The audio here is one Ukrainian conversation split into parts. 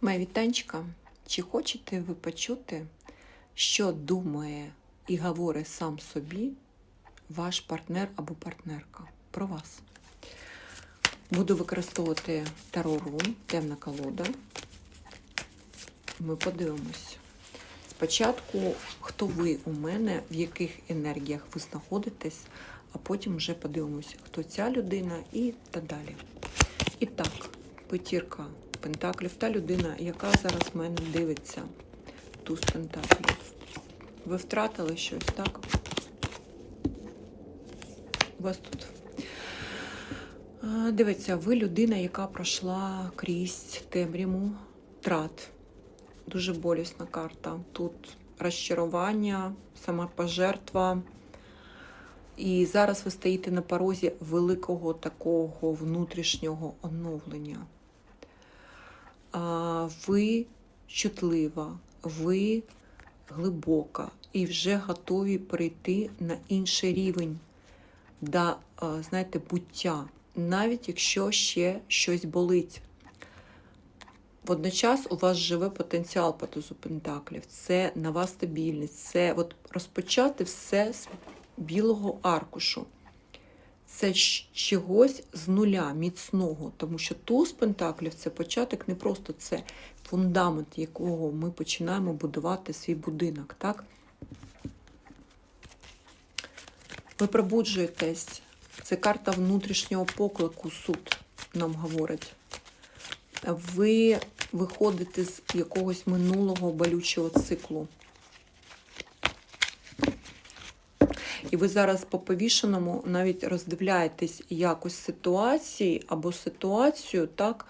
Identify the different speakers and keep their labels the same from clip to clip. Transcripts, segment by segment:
Speaker 1: Моя вітанчика, чи хочете ви почути, що думає і говорить сам собі ваш партнер або партнерка про вас? Буду використовувати Таро Рун, темна колода. Ми подивимось. Спочатку, хто ви у мене, в яких енергіях ви знаходитесь, а потім вже подивимося, хто ця людина і так далі. І так, п'ятірка пентаклів, та людина, яка зараз в мене дивиться, туз пентаклів. Ви втратили щось, так? У вас тут. А, Дивіться, ви людина, яка пройшла крізь темряву трат. Дуже болісна карта. Тут розчарування, самопожертва. І зараз ви стоїте на порозі великого такого внутрішнього оновлення. Ви чутлива, ви глибока і вже готові перейти на інший рівень до, а, знаєте, буття, навіть якщо ще щось болить. Водночас у вас живе потенціал по тузу пентаклів. Це нова стабільність, це от розпочати все з білого аркушу. Це чогось з нуля, міцного, тому що туз пентаклів це початок не просто це фундамент, якого ми починаємо будувати свій будинок. так? Ви пробуджуєтесь. Це карта внутрішнього поклику, суд нам говорить. Ви виходите з якогось минулого болючого циклу. Ви зараз по повішеному навіть роздивляєтесь якось ситуації або ситуацію так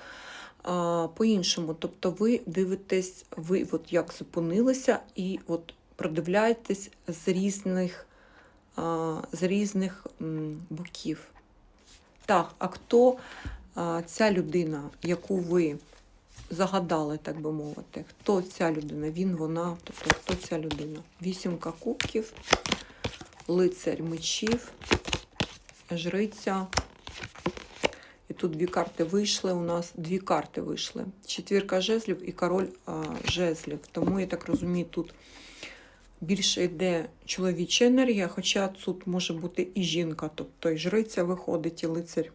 Speaker 1: по-іншому. Тобто ви дивитесь, ви от як зупинилися, і от продивляєтесь з різних, з різних боків. Так, а хто ця людина, яку ви загадали, так би мовити, хто ця людина? Він, вона, тобто хто ця людина? Вісімка кубків лицарь мечів, жриця. І тут дві карти вийшли. У нас дві карти вийшли. Четвірка жезлів і король а, жезлів. Тому, я так розумію, тут більше йде чоловіча енергія, хоча тут може бути і жінка. Тобто і жриця виходить, і лицарь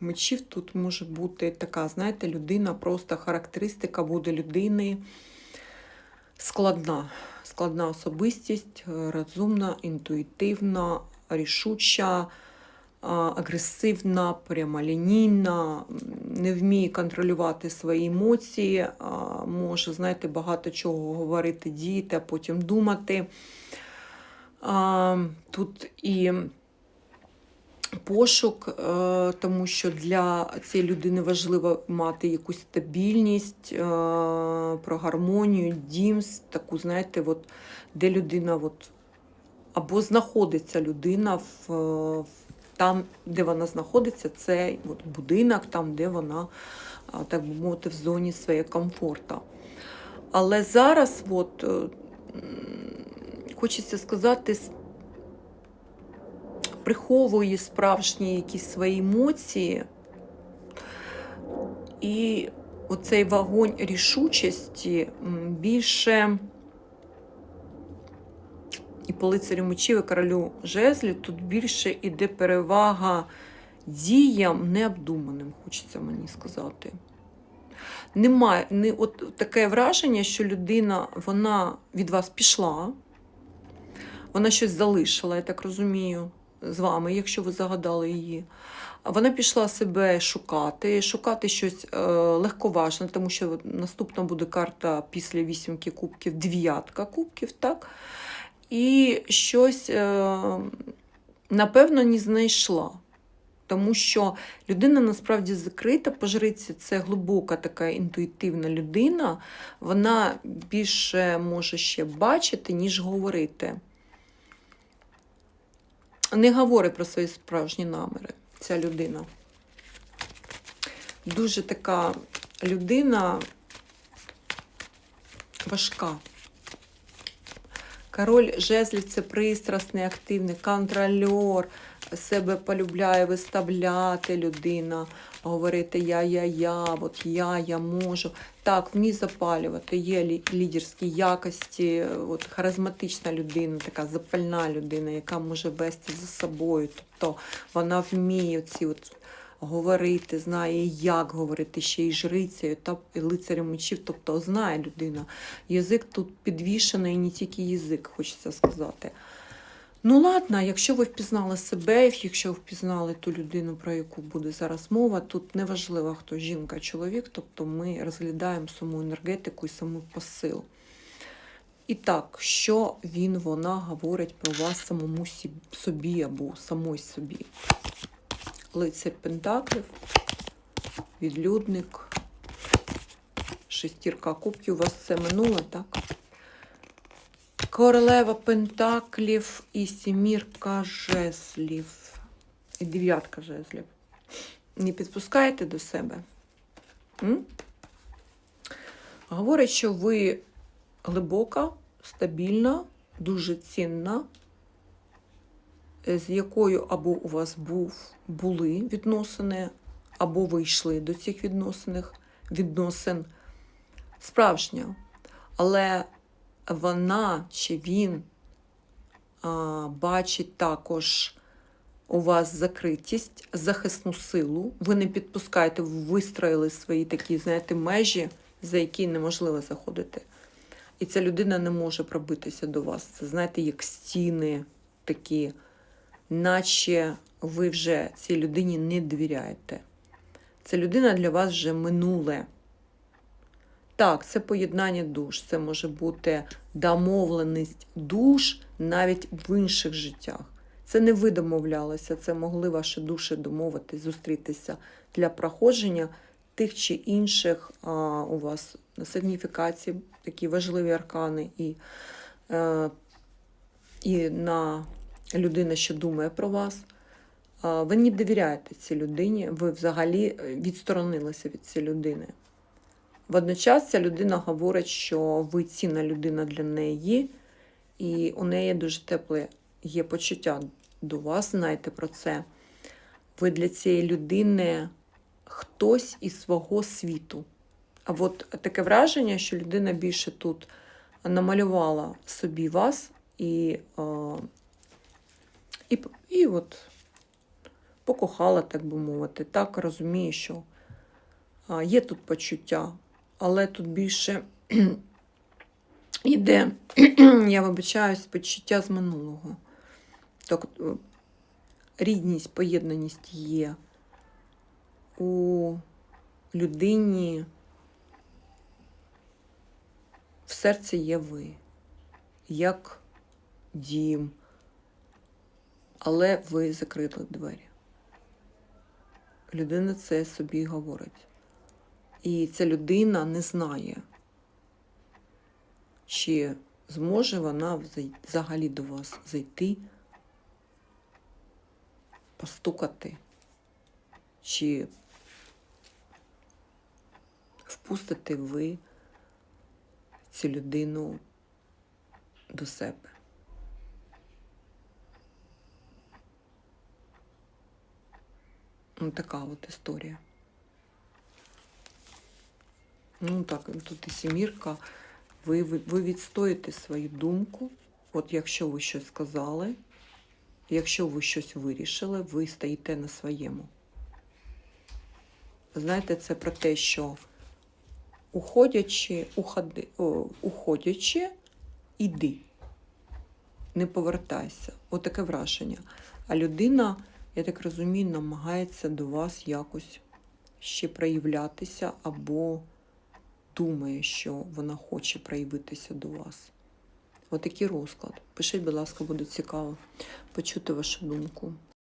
Speaker 1: мечів. Тут може бути така, знаєте, людина, просто характеристика буде людини складна складна особистість, розумна, інтуїтивна, рішуча, агресивна, прямолінійна, не вміє контролювати свої емоції, може, знаєте, багато чого говорити, діяти, а потім думати. Тут і пошук, е, тому що для цієї людини важливо мати якусь стабільність, е, про гармонію, дім, таку, знаєте, от, де людина от, або знаходиться людина в, в там, де вона знаходиться, це от, будинок, там, де вона, так би мовити, в зоні своєї комфорту. Але зараз, от, е, хочеться сказати, приховує справжні якісь свої емоції. І оцей вогонь рішучості більше і по лицарю мечів, і королю жезлів тут більше іде перевага діям необдуманим, хочеться мені сказати. Немає не, от таке враження, що людина вона від вас пішла, вона щось залишила, я так розумію з вами, якщо ви загадали її. Вона пішла себе шукати, шукати щось е, легковажне, тому що наступна буде карта після вісімки кубків, дев'ятка кубків, так? І щось, е, напевно, не знайшла. Тому що людина насправді закрита, по це глибока така інтуїтивна людина, вона більше може ще бачити, ніж говорити не говорить про свої справжні наміри, ця людина. Дуже така людина важка. Король жезлів це пристрасний, активний контрольор, себе полюбляє виставляти людина, говорити я, я, я, от я, я можу. Так, вмій запалювати, є лі- лідерські якості, от харизматична людина, така запальна людина, яка може вести за собою. Тобто вона вміє ці от говорити, знає, як говорити, ще й жрицею та і лицарем мечів, тобто знає людина. Язик тут підвішений, і не тільки язик, хочеться сказати. Ну, ладно, якщо ви впізнали себе, якщо впізнали ту людину, про яку буде зараз мова, тут не важливо, хто жінка, чоловік, тобто ми розглядаємо саму енергетику і саму посил. І так, що він, вона говорить про вас самому собі або самой собі. Лицар Пентаклів, відлюдник, шестірка кубків. У вас це минуле, так? Королева Пентаклів і сімірка жезлів. І дев'ятка жезлів. Не підпускаєте до себе? М? Говорить, що ви глибока, стабільна, дуже цінна, з якою або у вас був, були відносини, або ви йшли до цих відносиних, відносин. Справжня. Але вона чи він а, бачить також у вас закритість, захисну силу. Ви не підпускаєте, ви вистроїли свої такі, знаєте, межі, за які неможливо заходити. І ця людина не може пробитися до вас. Це, знаєте, як стіни такі, наче ви вже цій людині не довіряєте. Ця людина для вас вже минуле. Так, це поєднання душ, це може бути домовленість душ навіть в інших життях. Це не ви домовлялися, це могли ваші душі домовитись, зустрітися для проходження тих чи інших а, у вас сигніфікацій, такі важливі аркани, і, е, і на людина, що думає про вас. Ви не довіряєте цій людині, ви взагалі е, відсторонилися від цієї людини. Водночас ця людина говорить, що ви цінна людина для неї, і у неї дуже тепле є почуття до вас, знаєте про це. Ви для цієї людини хтось із свого світу. А от таке враження, що людина більше тут намалювала собі вас і, е, і, і от покохала, так би мовити. Так розуміє, що є тут почуття, але тут більше йде, я вибачаюсь, почуття з минулого. Е, рідність, поєднаність є у людині. В серці є ви, як дім, але ви закрили двері. Людина це собі говорить. І ця людина не знає, чи зможе вона взагалі до вас зайти, постукати, чи впустите ви цю людину до себе. Ну, така от історія. Ну так, тут і сімірка. Ви, ви, ви відстоїте свою думку. От якщо ви щось сказали, якщо ви щось вирішили, ви стоїте на своєму. Знаєте, це про те, що уходячи, уходи, о, уходячи, іди. Не повертайся. Отаке враження. А людина, я так розумію, намагається до вас якось ще проявлятися або думає, що вона хоче проявитися до вас. Отакий розклад. Пишіть, будь ласка, буде цікаво почути вашу думку.